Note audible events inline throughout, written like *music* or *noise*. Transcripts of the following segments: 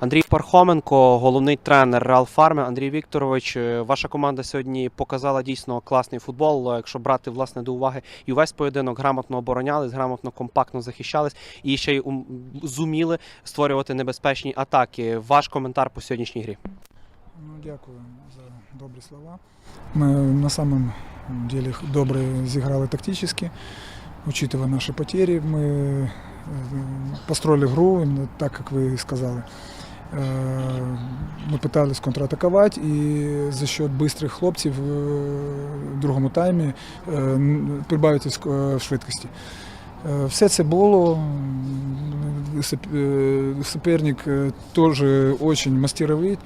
Андрій Пархоменко, головний тренер Реал Фарми. Андрій Вікторович, е, ваша команда сьогодні показала дійсно класний футбол. Е, Якщо брати власне до уваги і увесь поєдинок грамотно оборонялись, грамотно компактно захищались і ще й ум- зуміли створювати небезпечні атаки. Ваш коментар по сьогоднішній грі. Ну, дякую за добрі слова. Ми на самом деле добре зіграли тактично, учитывая наші потери. Ми е, построили гру так, как вы сказали. Е, Ми пытались контратакувати і за счет быстрых хлопців е, в другому таймі е, н- прибавити ск- е, швидкості. Е, Все це було. М, сап- е, Суперник е, теж дуже мастеровий.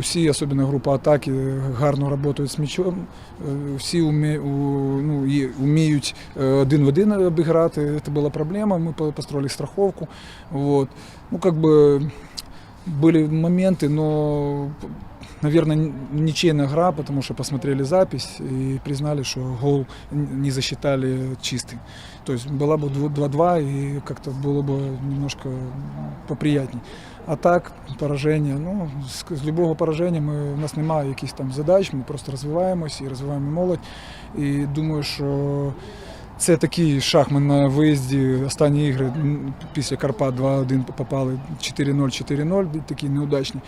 Всі, особливо група атаки, гарно працюють з м'ячом. Е, Всі умі- у- ну, і вміють е, один в один обіграти. Це була проблема. Ми по- построили страховку. Вот. Ну, как бы были моменты, но, наверное, ничейная игра, потому что посмотрели запись и признали, что гол не засчитали чистый. То есть была бы 2-2 и как-то было бы немножко поприятней. А так, пораження, ну, з, з любого пораження ми, у нас немає якихось там задач, ми просто розвиваємось і розвиваємо молодь. І думаю, що це такий. Ми на виїзді останні ігри після Карпат 2-1 попали 4-0, 4-0, такі неудачні.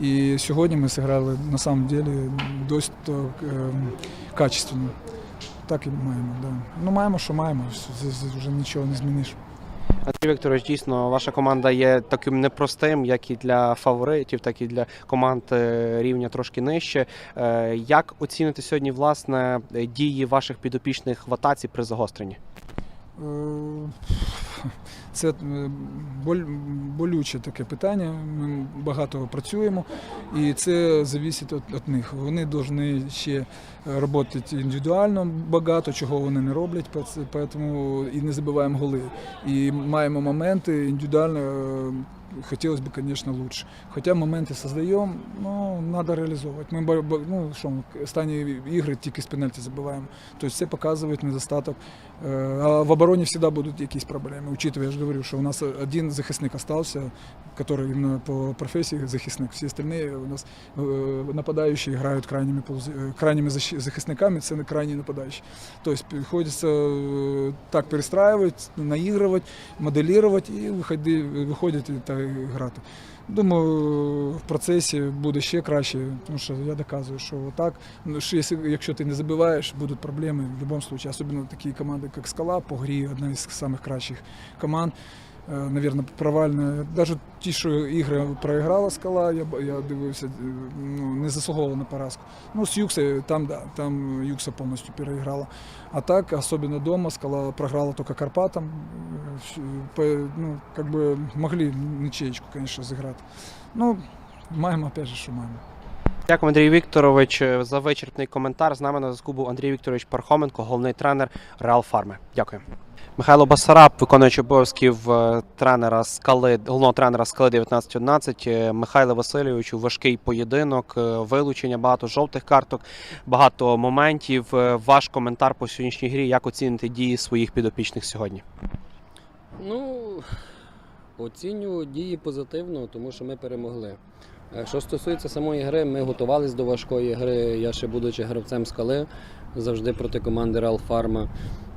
І сьогодні ми зіграли на самом деле досить е, качественно. Так і маємо. Да. Ну, маємо, що маємо. Вже нічого не зміниш. Андрій Вікторович, дійсно, ваша команда є таким непростим, як і для фаворитів, так і для команд е, рівня трошки нижче. Е, Як оцінити сьогодні власне дії ваших підопічних в атаці при загостренні? Е, *laughs* Це е, болюче таке питання. Ми багато працюємо, і це залежить від, них. Вони повинні ще працювати індивідуально багато, чого вони не роблять, тому і не забиваємо голи. І маємо моменти індивідуально. Е, Хотілося б, звісно, лучше. Создаємо, ну, треба реалізовувати. Ми ба- ба- ну, що, останні ігри тільки з пенальті забиваємо. Тобто це показує недостаток. Е, А в обороні завжди будуть якісь проблеми. Учитывая, я ж говорю, що у нас один захисник остався, який іменно по професії захисник. Всі остальні у нас е, нападаючі грають крайніми, е, крайніми захисниками, це не крайні нападаючі. Тобто приходиться так перестраювати, наігрувати, моделювати і та грати. Думаю, в процесі буде ще краще, тому що я доказую, що так, ну, якщо, ти не забиваєш, будуть проблеми в будь-якому випадку, особливо такі команди, як Скала, по грі одна із самих кращих команд. Е, Навірно, провальна. Навіть ті, що ігри проіграла скала, я, я дивився, е, ну, не заслуговувала на поразку. Ну, з Юкса, там, да, там Юкса повністю переіграла. А так, особенно дома, скала програла только Карпатам. Ну, как бы могли ничеечку, конечно, зіграти. Ну, маємо, опять же, що маємо. Дякую, Андрій Вікторович, е, за вичерпний коментар. З нами на зв'язку був Андрій Вікторович Пархоменко, головний тренер Реал Фарми. Дякую. Михайло Басараб, виконуючий обов'язків е, тренера скали, головного тренера скали 1911. Е, Михайло Васильовичу, важкий поєдинок, вилучення, багато жовтих карток, багато моментів. Ваш коментар по сьогоднішній грі, як оціните дії своїх підопічних сьогодні? Ну, оцінюю дії позитивно, тому що ми перемогли. Е, Що стосується самої гри, ми готувалися до важкої гри. Я ще будучи гравцем скали, завжди проти команди Ралфарма.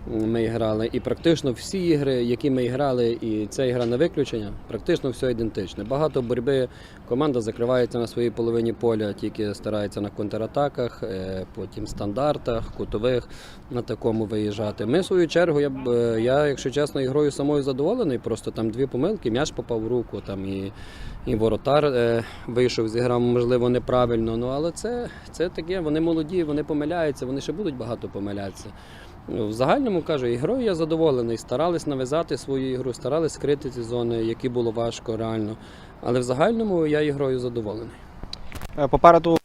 Ми грали. І практично всі ігри, які ми грали, і ця ігра на виключення, практично все ідентичне. Багато боротьби, команда закривається на своїй половині поля, тільки старається на контратаках, е, потім стандартах, кутових на такому виїжджати. Ми, в свою чергу, я, е, я якщо чесно, ігрою самою задоволений, просто там дві помилки, м'яч попав в руку, там і, і воротар е, вийшов, зіграв, можливо, неправильно. Ну, але це, це таке, вони молоді, вони помиляються, вони ще будуть багато помилятися. Ну, В загальному кажу, ігрою я задоволений. Старались нав'язати свою ігру, старались скрити ці зони, які було важко реально. Але в загальному я ігрою задоволений. Е, Попереду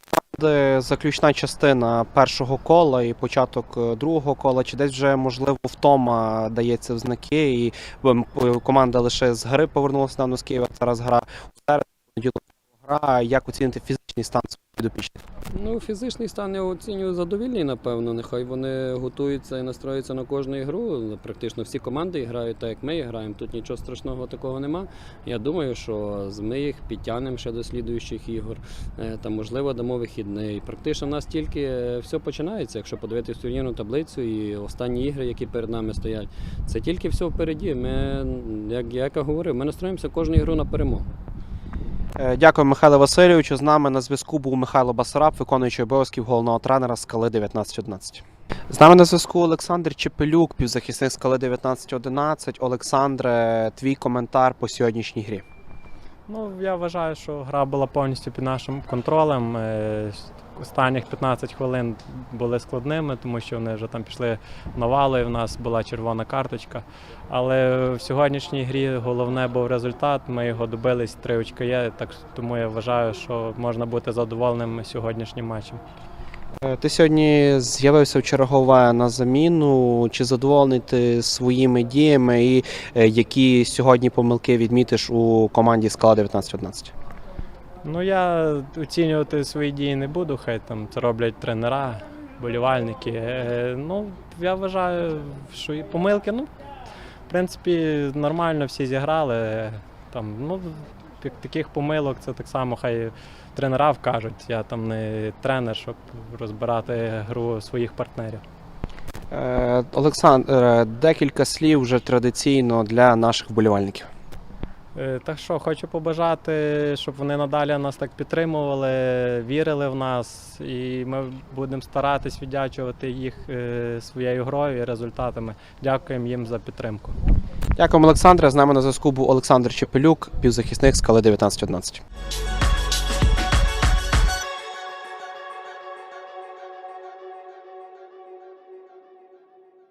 заключна частина першого кола і початок е, другого кола. Чи десь вже можливо втома дається в знаки, і ем, команда лише з гри повернулася на з Києва. Зараз гра у середу гра, як оцінити фізичний стан підопічних? Ну, фізичний стан я оцінюю задовільний, напевно. Нехай вони готуються і настроюються на кожну ігру. Практично всі команди грають так, як ми граємо. Тут нічого страшного такого нема. Я думаю, що ми їх підтягнемо ще до слідуючих ігор. Е, Та можливо дамо вихідний. Практично в нас тільки е, все починається. Якщо подивитись турнірну таблицю і останні ігри, які перед нами стоять, це тільки все впереді. Ми, як я говорив, ми настроїмося кожну ігру на перемогу. Е, Дякую, Михайло Васильовичу. З нами на зв'язку був Михайло Басараб, виконуючий обов'язків головного тренера скали 1911. З нами на зв'язку Олександр Чепелюк, півзахисник скали 1911. Олександре, твій коментар по сьогоднішній грі. Ну, я вважаю, що гра була повністю під нашим контролем. Е, Останніх 15 хвилин були складними, тому що вони вже там пішли навали. і в нас була червона карточка. Але в сьогоднішній грі головне був результат. Ми його добились, три очки є, так тому я вважаю, що можна бути задоволеним сьогоднішнім матчем. Е, Ти сьогодні з'явився в чергове на заміну. Чи задоволений ти своїми діями і е, які сьогодні помилки відмітиш у команді скала 1911? Ну, я оцінювати свої дії не буду, хай там це роблять тренера, болівальники. Е, Ну, я вважаю, що і помилки, ну, в принципі, нормально всі зіграли. Там, ну, таких помилок це так само хай тренера вкажуть. Я там не тренер, щоб розбирати гру своїх партнерів. Е, Олександр, е, декілька слів вже традиційно для наших вболівальників. Е, Так що хочу побажати, щоб вони надалі нас так підтримували, вірили в нас, і ми будемо старатись віддячувати їх своєю грою і результатами. Дякуємо їм за підтримку. Дякуємо, Олександре. З нами на зв'язку був Олександр Чепелюк, півзахисник скали 1911.